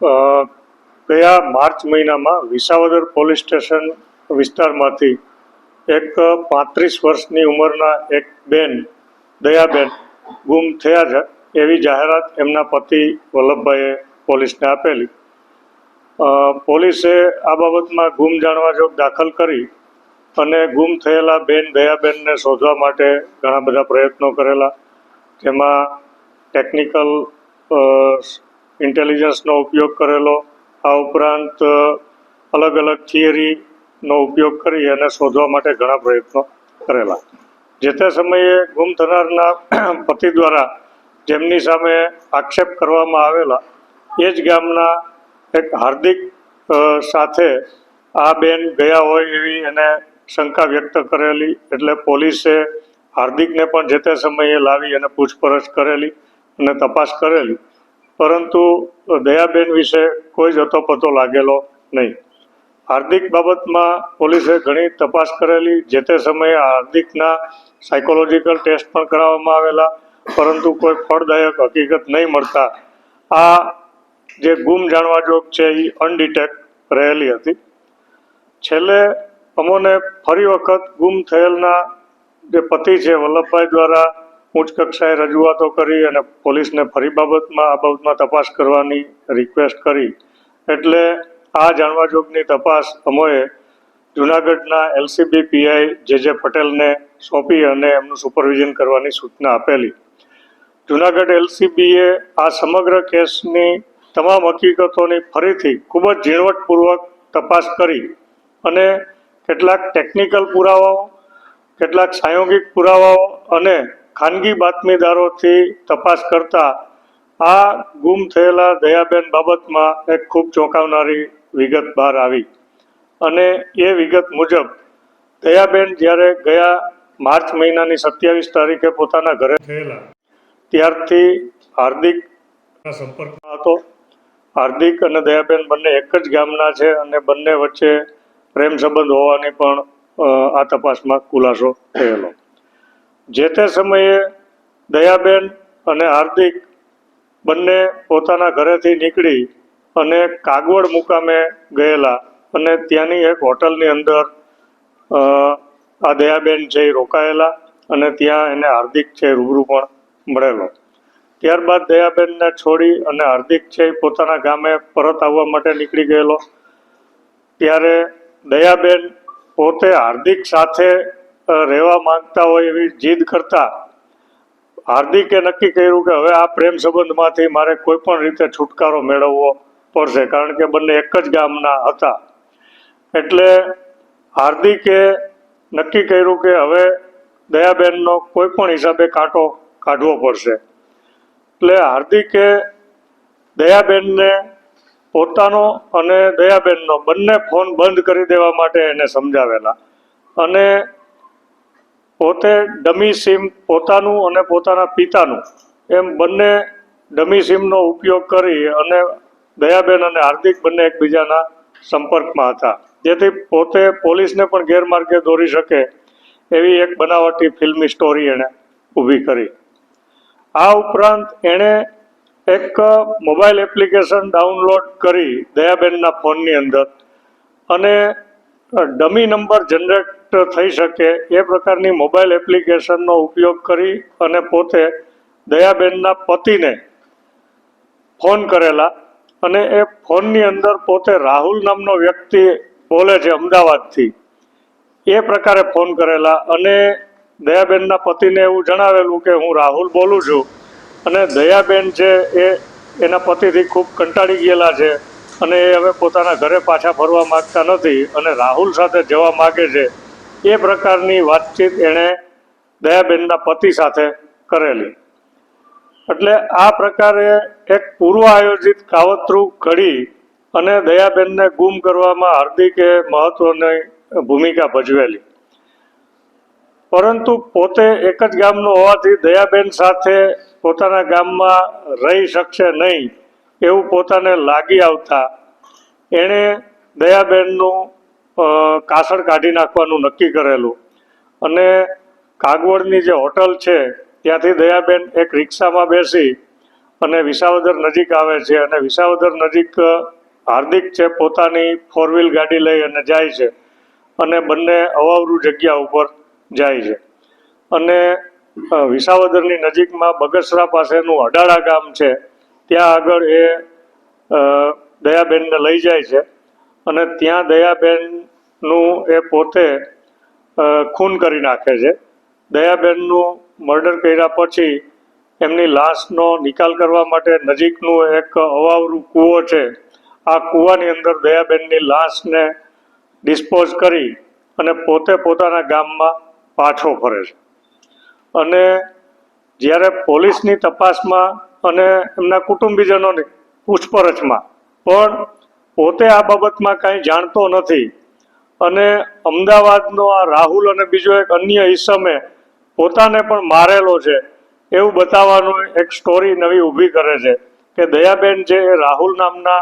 ગયા માર્ચ મહિનામાં Visavadar police station વિસ્તારમાંથી એક પાંત્રીસ વર્ષની ઉંમરના એક બેન, દયાબેન, ગુમ થયા છે એવી જાહેરાત એમના પતિ વલ્લભભાઈએ પોલીસને આપેલી. પોલીસે આ બાબતમાં ગુમ જાણવા જોગ દાખલ કરી અને ગુમ થયેલા બેન, દયાબેનને શોધવા માટે ઘણા બધા પ્રયત્નો કરેલા. જેમાં ટેકનિકલ ઇન્ટેલિજન્સનો ઉપયોગ કરેલો. આ ઉપરાંત અલગ અલગ થિયરીનો ઉપયોગ કરી અને શોધવા માટે ઘણા પ્રયત્નો કરેલા. જે તે સમયે ગુમ થનારના પતિ દ્વારા જેમની સામે આક્ષેપ કરવામાં આવેલા, એ જ ગામના એક હાર્દિક સાથે આ બેન ગયા હોય એવી એને શંકા વ્યક્ત કરેલી. એટલે પોલીસે હાર્દિકને પણ જે તે સમયે લાવી અને પૂછપરછ કરેલી અને તપાસ કરેલી. પરંતુ દયાબેન વિશે કોઈ જ અતોપતો લાગેલો નહીં. હાર્દિક બાબતમાં પોલીસે ઘણી તપાસ કરેલી, જે તે સમયે હાર્દિકના સાયકોલોજીકલ ટેસ્ટ પણ કરાવવામાં આવેલા, પરંતુ કોઈ ફળદાયક હકીકત નહીં મળતા. આ જે ગુમ જાણવા જોગ છે એ અનડિટેક્ટ રહેલી હતી. છેલ્લે અમોને ફરી વખત ગુમ થયેલના જે પતિ છે, વલ્લભભાઈ દ્વારા ઉચ્ચ કક્ષાએ રજૂઆતો કરી અને પોલીસને ફરી બાબતમાં, આ બાબતમાં તપાસ કરવાની રિક્વેસ્ટ કરી. એટલે આ જાણવા જોગની તપાસ અમોએ જુનાગઢના એલસીબી પીઆઈ જે જે પટેલને સોંપી અને એમનું સુપરવિઝન કરવાની સૂચના આપેલી. જુનાગઢ એલસીબીએ આ સમગ્ર કેસની તમામ હકીકતોની ફરીથી ખૂબ જ ઝીણવટપૂર્વક તપાસ કરી અને કેટલાક ટેકનિકલ પુરાવાઓ, કેટલાક સાયોગિક પુરાવાઓ અને ખાનગી બાતમીદારોથી તપાસ કરતા આ ગુમ થયેલા દયાબેન બાબતમાં એક ખૂબ ચોંકાવનારી વિગત બહાર આવી. અને એ વિગત મુજબ, દયાબેન જ્યારે ગયા માર્ચ મહિનાની સત્યાવીસ તારીખે પોતાના ઘરે થયેલા, ત્યારથી હાર્દિક સંપર્કમાં હતો. હાર્દિક અને દયાબેન બંને એક જ ગામના છે અને બંને વચ્ચે પ્રેમ સંબંધ હોવાની પણ આ તપાસમાં ખુલાસો થયેલો. જે તે સમયે દયાબેન અને હાર્દિક બંને પોતાના ઘરેથી નીકળી અને કાગવડ મુકામે ગયેલા અને ત્યાંની એક હોટલની અંદર આ દયાબેન છે એ રોકાયેલા અને ત્યાં એને હાર્દિક છે રૂબરૂ પણ મળેલો. ત્યારબાદ દયાબેનને છોડી અને હાર્દિક છે પોતાના ગામે પરત આવવા માટે નીકળી ગયેલો. ત્યારે દયાબેન પોતે હાર્દિક સાથે રહેવા માંગતા હોય એવી જીદ કરતા હાર્દિકે નક્કી કર્યું કે હવે આ પ્રેમ સંબંધમાંથી મારે કોઈ પણ રીતે છુટકારો મેળવવો પડશે. કારણ કે બંને એક જ ગામના હતા. એટલે હાર્દિકે નક્કી કર્યું કે હવે દયાબેનનો કોઈ પણ હિસાબે કાંટો કાઢવો પડશે. એટલે હાર્દિકે દયાબેનને પોતાનો અને દયાબેનનો બંને ફોન બંધ કરી દેવા માટે એને સમજાવેલા. અને પોતે ડમી સિમ પોતાનું અને પોતાના પિતાનું એમ બંને ડમી સિમનો ઉપયોગ કરી અને દયાબેન અને હાર્દિક બંને એકબીજાના સંપર્કમાં હતા. જેથી પોતે પોલીસને પણ ગેરમાર્ગે દોરી શકે એવી એક બનાવટી ફિલ્મી સ્ટોરી એણે ઊભી કરી. આ ઉપરાંત એણે એક મોબાઈલ એપ્લિકેશન ડાઉનલોડ કરી દયાબેનના ફોનની અંદર અને ડમી નંબર જનરેટ થઈ શકે એ પ્રકારની મોબાઈલ એપ્લિકેશનનો ઉપયોગ કરી અને પોતે દયાબેનના પતિને ફોન કરેલા અને એ ફોનની અંદર પોતે રાહુલ નામનો વ્યક્તિ બોલે છે અમદાવાદથી. એ પ્રકારે ફોન કરેલા અને દયાબેનના પતિને એવું જણાવેલું કે હું રાહુલ બોલું છું અને દયાબેન છે એ એના પતિથી ખૂબ કંટાળી ગયેલા છે અને એ હવે પોતાના ઘરે પાછા ફરવા માગતા નથી અને રાહુલ સાથે જવા માગે છે. એ પ્રકારની વાતચીત એણે દયાબેનના પતિ સાથે કરેલી. એટલે આ પ્રકારે એક પૂર્વ આયોજિત કાવતરું ઘડી અને દયાબેનને ગુમ કરવામાં હાર્દિકે મહત્વની ભૂમિકા ભજવેલી. પરંતુ પોતે એક જ ગામનો હોવાથી દયાબેન સાથે પોતાના ગામમાં રહી શકશે નહીં એવું પોતાને લાગી આવતા એણે દયાબેનનું કાસળ કાઢી નાખવાનું નક્કી કરેલું. અને કાગવડની જે હોટલ છે, ત્યાંથી દયાબેન એક રિક્ષામાં બેસી અને વિસાવદર નજીક આવે છે અને વિસાવદર નજીક હાર્દિક છે પોતાની ફોર વ્હીલ ગાડી લઈ અને જાય છે અને બંને અવાવરું જગ્યા ઉપર જાય છે. અને વિસાવદરની નજીકમાં બગસરા પાસેનું અડાળા ગામ છે, ત્યાં આગળ એ દયાબેનને લઈ જાય છે. અને ત્યાં દયાબેનનું એ પોતે ખૂન કરી નાખે છે. દયાબેનનું મર્ડર કર્યા પછી એમની લાશનો નિકાલ કરવા માટે નજીકનું એક અવાવરું કૂવો છે. આ કૂવાની અંદર દયાબેનની લાશને ડિસ્પોઝ કરી અને પોતે પોતાના ગામમાં પાછો ફરે છે. અને જ્યારે પોલીસની તપાસમાં અને એમના કુટુંબીજનોની પૂછપરછમાં પણ પોતે આ બાબતમાં કાંઈ જાણતો નથી. અને અમદાવાદનો આ રાહુલ અને બીજો એક અન્ય ઈસમે પોતાને પણ મારેલો છે. એવું બતાવવાનું એક સ્ટોરી નવી ઊભી કરે છે કે દયાબેન જે રાહુલ નામના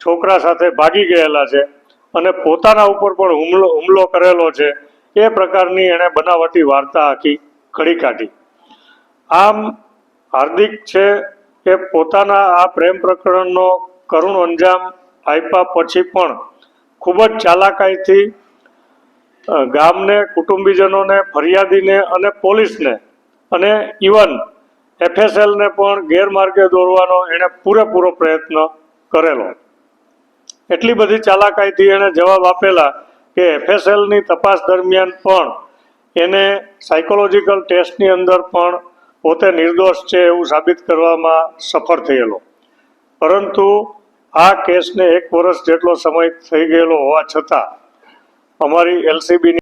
છોકરા સાથે ભાગી ગયેલા છે અને પોતાના ઉપર પણ હુમલો હુમલો કરેલો છે, એ પ્રકારની એણે બનાવટી વાર્તા આખી ઘડી કાઢી. આમ હાર્દિક છે કે પોતાના આ પ્રેમ પ્રકરણનો કરુણ અંજામ આપ્યા પછી પણ ખૂબ જ ચાલાકાઈથી ગામને, કુટુંબીજનોને, ફરિયાદીને અને પોલીસને અને ઇવન એફએસએલને પણ ગેરમાર્ગે દોરવાનો એણે પૂરેપૂરો પ્રયત્ન કરેલો. એટલી બધી ચાલાકાઈથી એણે જવાબ આપેલા કે એફએસએલની તપાસ દરમિયાન પણ એને સાયકોલોજીકલ ટેસ્ટની અંદર પણ પોતે નિર્દોષ છે એવું સાબિત કરવામાં સફળ થયેલો. પરંતુ આ કેસને એક વર્ષ જેટલો સમય થઈ ગયેલો હોવા છતાં અમારી એલસીબીની